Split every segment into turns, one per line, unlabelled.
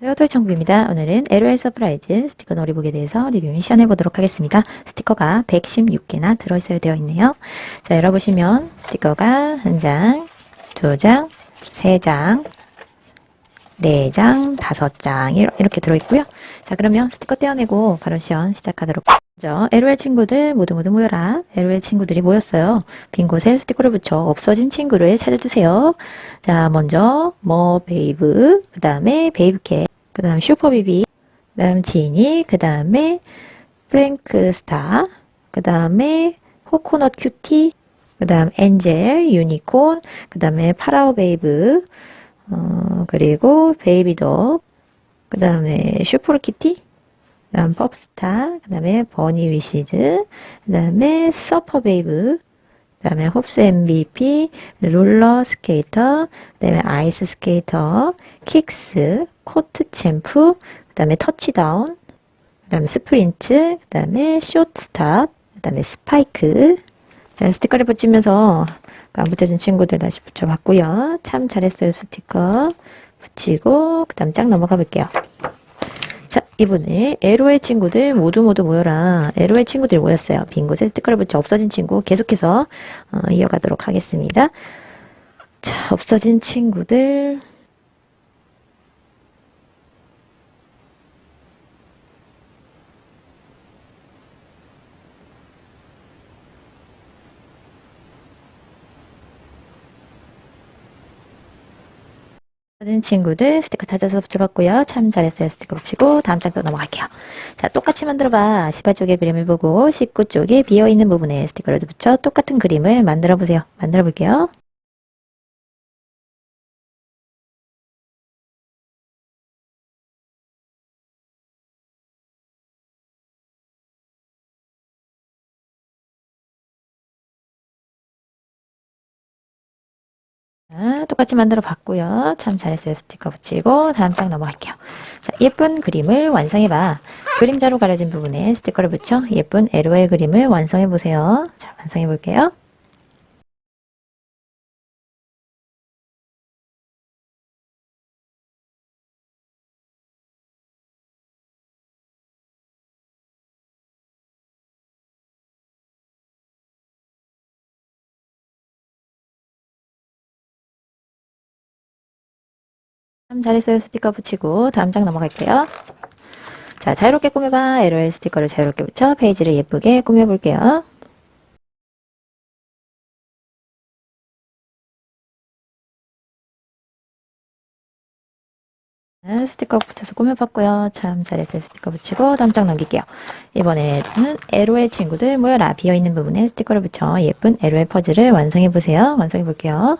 토이청구입니다. 오늘은 LOL 서프라이즈 스티커 놀이북에 대해서 리뷰 미션 해보도록 하겠습니다. 스티커가 116개나 들어있어야 되어 있네요. 자 열어보시면 스티커가 한 장, 두 장, 세 장, 네 장, 다섯 장 이렇게 들어있고요. 자 그러면 스티커 떼어내고 바로 시연 시작하도록 먼저 LOL 친구들 모두 모두 모여라. LOL 친구들이 모였어요. 빈 곳에 스티커를 붙여 없어진 친구를 찾아주세요. 자, 먼저 뭐 베이브, 그 다음에 베이브캣, 그 다음 슈퍼비비, 그 다음 지니, 그 다음에 프랭크 스타, 그 다음에 코코넛 큐티, 그 다음 엔젤, 유니콘, 그 다음에 파라오 베이브, 어, 그리고 베이비독, 그 다음에 슈퍼키티, 그 다음 pop스타, 그 다음에 버니 위시즈, 그 다음에 서퍼 베이브, 그 다음에 홉스 MVP, 롤러 스케이터, 그 다음에 아이스 스케이터, 킥스, 코트 챔프, 그 다음에 터치다운, 그 다음에 스프린트, 그 다음에 쇼트스탑, 그 다음에 스파이크. 자, 스티커를 붙이면서 안 붙여진 친구들 다시 붙여봤고요. 참 잘했어요, 스티커. 붙이고, 그 다음 쫙 넘어가 볼게요. 자, 이번에 LOL 친구들 모두 모두 모여라. LOL 친구들이 모였어요. 빈 곳에 스티커를 붙여 없어진 친구 계속해서 어, 이어가도록 하겠습니다. 자, 없어진 친구들. 없어진 친구들 스티커 찾아서 붙여봤고요. 참 잘했어요. 스티커 붙이고 다음 장또 넘어갈게요. 자, 똑같이 만들어봐. 18쪽의 그림을 보고 19쪽에 비어있는 부분에 스티커를 붙여 똑같은 그림을 만들어 보세요. 만들어 볼게요. 자, 똑같이 만들어 봤고요. 참 잘했어요. 스티커 붙이고 다음 장 넘어갈게요. 자, 예쁜 그림을 완성해봐. 그림자로 가려진 부분에 스티커를 붙여 예쁜 LOL 그림을 완성해 보세요. 자, 완성해 볼게요. 참 잘했어요. 스티커 붙이고 다음 장 넘어갈게요. 자, 자유롭게 꾸며봐. LOL 스티커를 자유롭게 붙여 페이지를 예쁘게 꾸며볼게요. 네, 스티커 붙여서 꾸며봤고요. 참 잘했어요. 스티커 붙이고 다음 장 넘길게요. 이번에는 LOL 친구들 모여라. 비어있는 부분에 스티커를 붙여 예쁜 LOL 퍼즐을 완성해보세요. 완성해볼게요.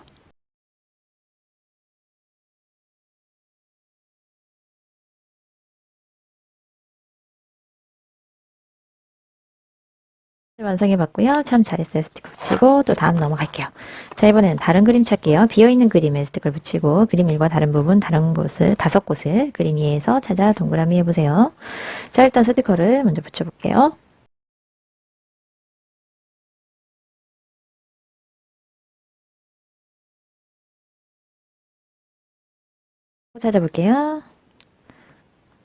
완성해봤고요. 참 잘했어요. 스티커 붙이고 또 다음 넘어갈게요. 자 이번에는 다른 그림 찾기요. 비어있는 그림에 스티커를 붙이고 그림 일과 다른 부분 다른 곳을 다섯 곳을 그림 위에서 찾아 동그라미 해보세요. 자 일단 스티커를 먼저 붙여볼게요. 찾아볼게요.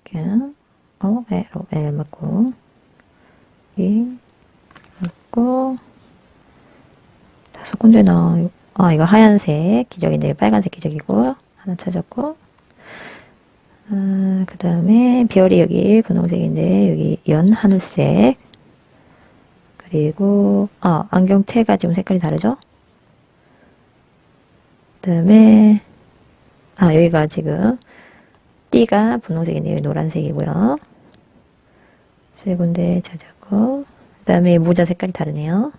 이렇게 어, L, L 맞고 이 있고 다섯 군데나 아 이거 하얀색 이거 빨간색 기적이고 하나 찾았고 아, 그 다음에 별이 여기 분홍색인데 여기 연 하늘색. 그리고 아 안경테가 지금 색깔이 다르죠? 그 다음에 아 여기가 지금 띠가 분홍색인데 여기 노란색이고요. 세 군데 찾았고 그 다음에 모자 색깔이 다르네요.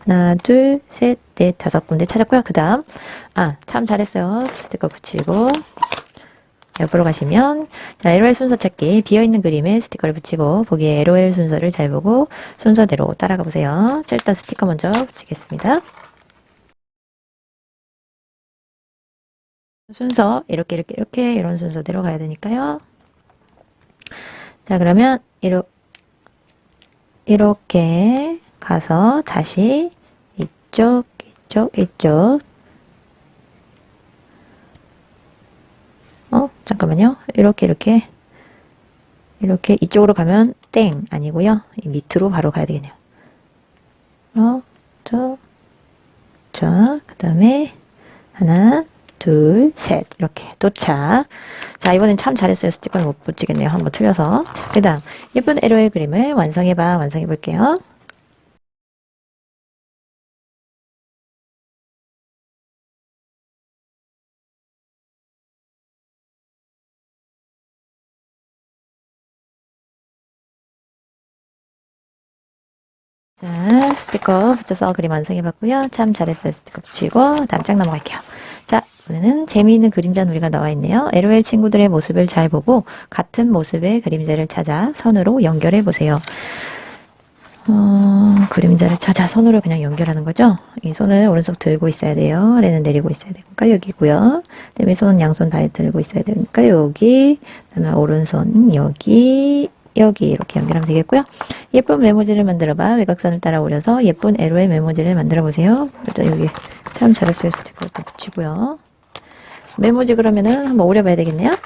하나, 둘, 셋, 넷, 다섯 군데 찾았고요. 그 다음, 아, 참 잘했어요. 스티커 붙이고, 옆으로 가시면, 자, LOL 순서 찾기, 비어있는 그림에 스티커를 붙이고, 보기에 LOL 순서를 잘 보고, 순서대로 따라가 보세요. 자, 일단 스티커 먼저 붙이겠습니다. 순서, 이렇게, 이렇게, 이렇게, 이런 순서대로 가야 되니까요. 자, 그러면, 이렇게, 이렇게 가서 다시 이쪽, 이쪽, 이쪽 잠깐만요. 이렇게, 이렇게. 이렇게 이쪽으로 가면 땡 아니고요. 이 밑으로 바로 가야 되겠네요. 어, 저, 자, 그 다음에 하나, 둘, 셋 이렇게 도착. 자, 이번엔 참 잘했어요. 스티커는 못 붙이겠네요. 한번 틀려서. 자, 그 다음 예쁜 에로의 그림을 완성해봐. 완성해 볼게요. 자, 스티커 붙여서 그림 완성해봤고요. 참 잘했어요. 스티커 붙이고 다음 장 넘어갈게요. 자, 이번에는 재미있는 그림자 놀이가 나와 있네요. LOL 친구들의 모습을 잘 보고 같은 모습의 그림자를 찾아 선으로 연결해 보세요. 어, 그림자를 찾아 손으로 그냥 연결하는 거죠. 이 손을 오른손 들고 있어야 돼요. 아래는 내리고 있어야 되니까 여기고요. 그다음에 손 양손 다 들고 있어야 되니까 여기, 그다음에 오른손 여기, 여기 이렇게 연결하면 되겠고요. 예쁜 메모지를 만들어봐. 외곽선을 따라 오려서 예쁜 LOL 메모지를 만들어 보세요. 일단 여기 참 잘했어요. 스티커 붙이고요. 메모지 그러면은 한번 오려봐야 되겠네요.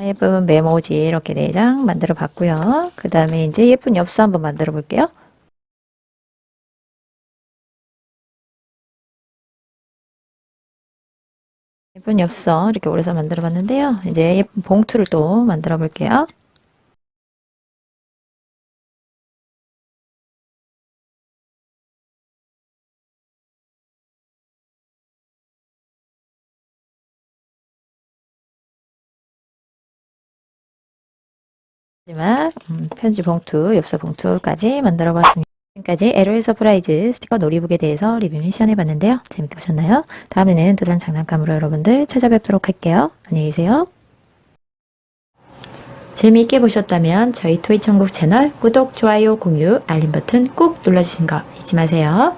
예쁜 메모지 이렇게 4장 만들어 봤고요. 그 다음에 이제 예쁜 엽서 한번 만들어 볼게요. 예쁜 엽서 이렇게 오래서 만들어 봤는데요. 이제 예쁜 봉투를 또 만들어 볼게요. 마지막 음, 편지 봉투, 엽서 봉투까지 만들어 봤습니다. 지금까지 에로의 서프라이즈 스티커 놀이북에 대해서 리뷰 미션 해봤는데요. 재밌게 보셨나요? 다음에는 또 다른 장난감으로 여러분들 찾아뵙도록 할게요. 안녕히 계세요. 재미있게 보셨다면 저희 토이천국 채널 구독, 좋아요, 공유, 알림 버튼 꾹 눌러주신 거 잊지 마세요.